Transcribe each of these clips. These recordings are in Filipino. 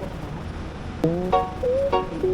informar. Thank you.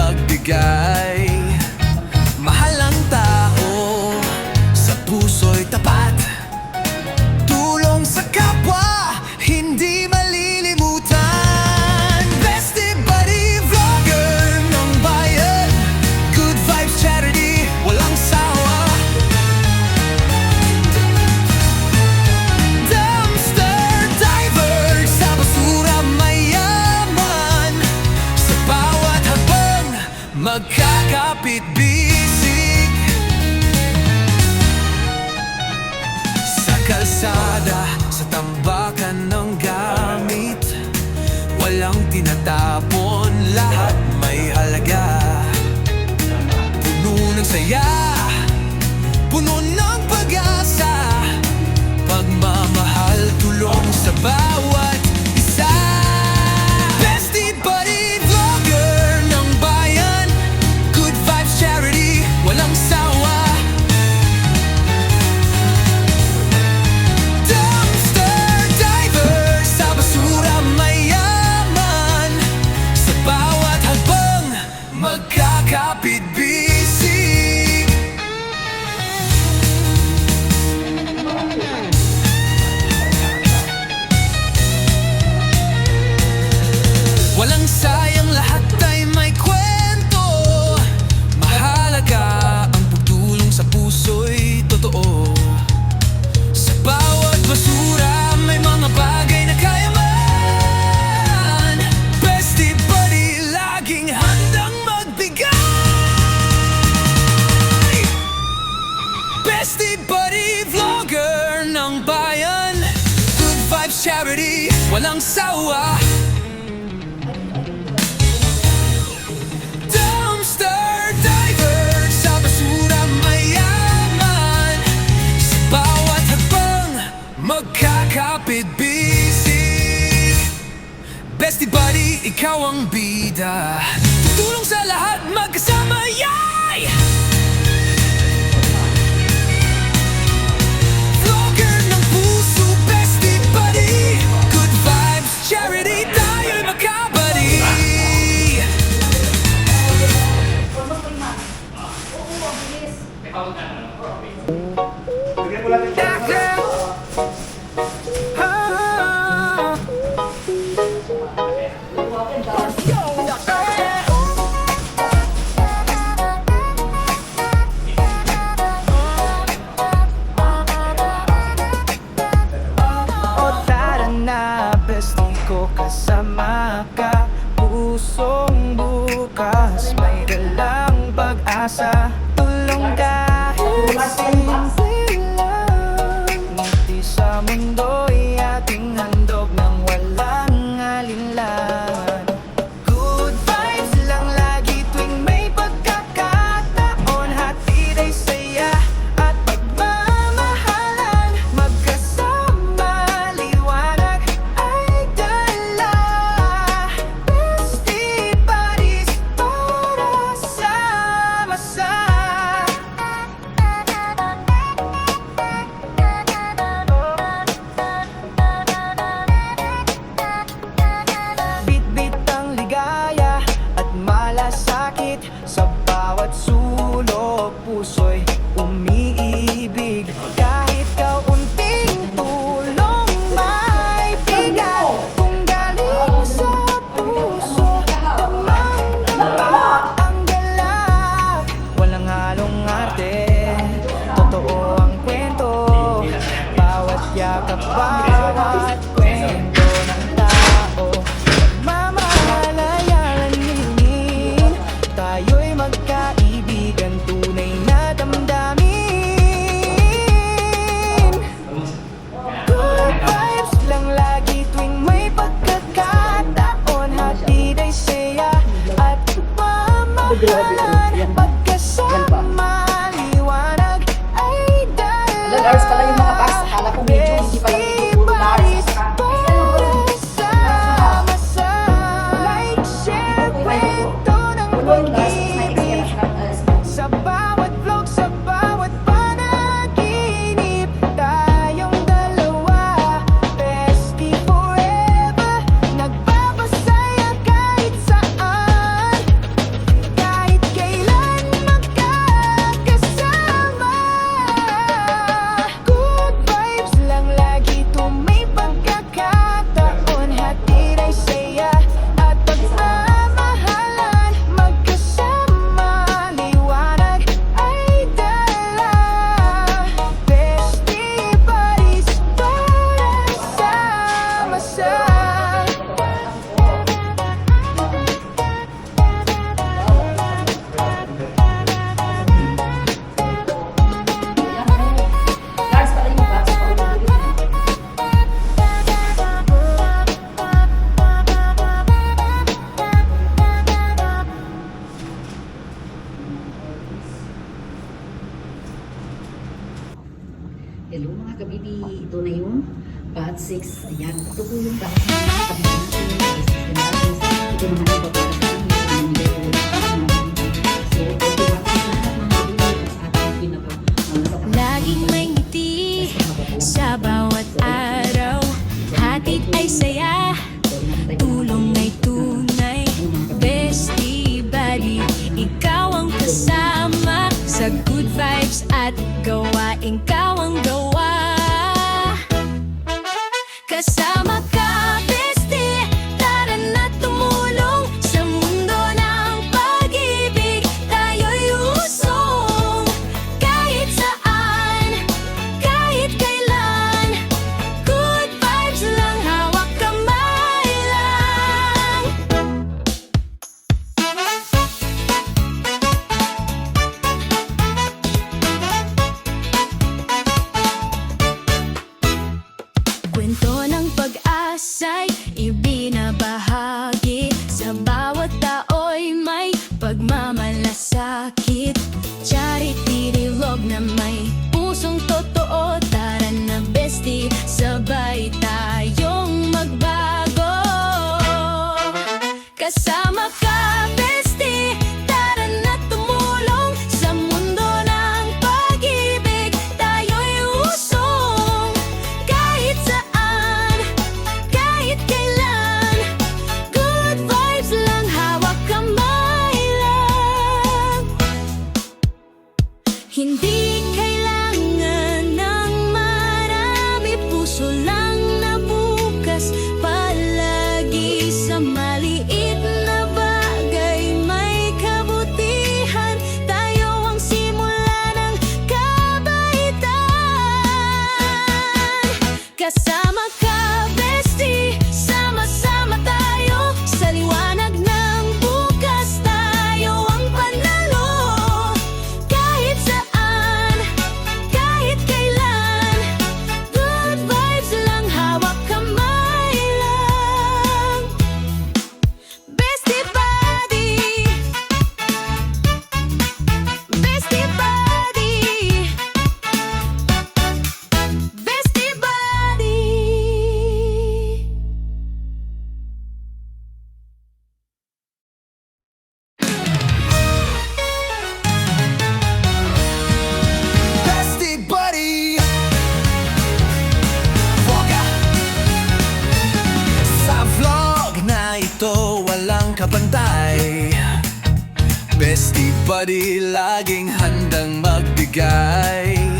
time. walang sawa. Dumpster diver sa basura mayaman. Sa bawat hapang magkakapit busy Bestie buddy, ikaw ang bida. Tutulong sa lahat magkasama yan yeah! at 6. Ayan, ito po yung bahay. Sabi natin, system natin. Ito sa akin. Ang level So, ito po ang lahat ng mga video sa ating ay saya, tulong ay tunay. Bestie buddy, ikaw ang kasama sa good vibes at gawain ka. pantay. Bestie buddy, laging handang magbigay.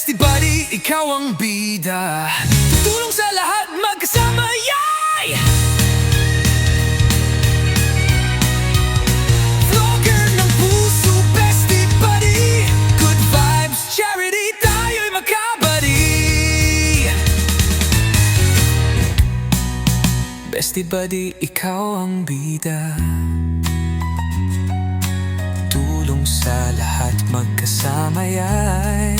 Bestie buddy, ikaw ang bida. Tutulong sa lahat, magkasama, yay! Vlogger ng puso, bestie buddy. Good vibes, charity, tayo'y magkabady Bestie buddy, ikaw ang bida. Tulong sa lahat magkasama yan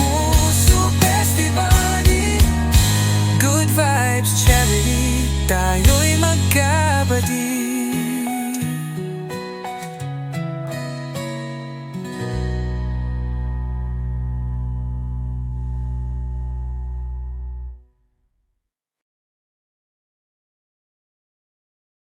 puso festivali Good vibes charity. Tayo'y magkabati.